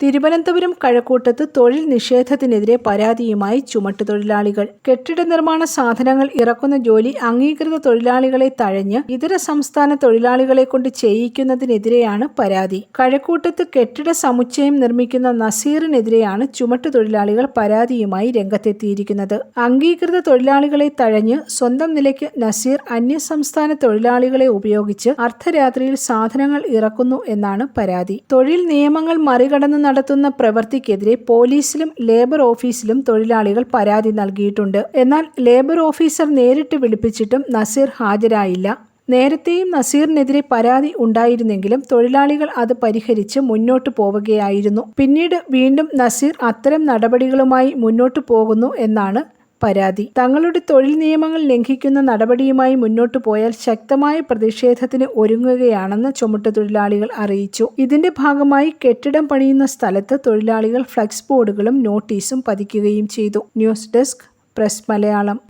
തിരുവനന്തപുരം കഴക്കൂട്ടത്ത് തൊഴിൽ നിഷേധത്തിനെതിരെ പരാതിയുമായി ചുമട്ടുതൊഴിലാളികൾ കെട്ടിട നിർമ്മാണ സാധനങ്ങൾ ഇറക്കുന്ന ജോലി അംഗീകൃത തൊഴിലാളികളെ തഴഞ്ഞ് ഇതര സംസ്ഥാന തൊഴിലാളികളെ കൊണ്ട് ചെയ്യിക്കുന്നതിനെതിരെയാണ് പരാതി. കഴക്കൂട്ടത്ത് കെട്ടിട സമുച്ചയം നിർമ്മിക്കുന്ന നസീറിനെതിരെയാണ് ചുമട്ടുതൊഴിലാളികൾ പരാതിയുമായി രംഗത്തെത്തിയിരിക്കുന്നത്. അംഗീകൃത തൊഴിലാളികളെ തഴഞ്ഞ് സ്വന്തം നിലയ്ക്ക് നസീർ അന്യസംസ്ഥാന തൊഴിലാളികളെ ഉപയോഗിച്ച് അർദ്ധരാത്രിയിൽ സാധനങ്ങൾ ഇറക്കുന്നു എന്നാണ് പരാതി. തൊഴിൽ നിയമങ്ങൾ മറികടന്ന് നടത്തുന്ന പ്രവൃത്തിക്കെതിരെ പോലീസിലും ലേബർ ഓഫീസിലും തൊഴിലാളികൾ പരാതി നൽകിയിട്ടുണ്ട്. എന്നാൽ ലേബർ ഓഫീസർ നേരിട്ട് വിളിപ്പിച്ചിട്ടും നസീർ ഹാജരായില്ല. നേരത്തെയും നസീറിനെതിരെ പരാതി ഉണ്ടായിരുന്നെങ്കിലും തൊഴിലാളികൾ അത് പരിഹരിച്ച് മുന്നോട്ടു പോവുകയായിരുന്നു. പിന്നീട് വീണ്ടും നസീർ അത്തരം നടപടികളുമായി മുന്നോട്ടു പോകുന്നു എന്നാണ് പരാതി. തങ്ങളുടെ തൊഴിൽ നിയമങ്ങൾ ലംഘിക്കുന്ന നടപടിയുമായി മുന്നോട്ടു പോയാൽ ശക്തമായ പ്രതിഷേധത്തിന് ഒരുങ്ങുകയാണെന്ന് ചുമട്ട് തൊഴിലാളികൾ അറിയിച്ചു. ഇതിന്റെ ഭാഗമായി കെട്ടിടം പണിയുന്ന സ്ഥലത്ത് തൊഴിലാളികൾ ഫ്ലക്സ് ബോർഡുകളും നോട്ടീസും പതിക്കുകയും ചെയ്തു. News desk press Malayalam.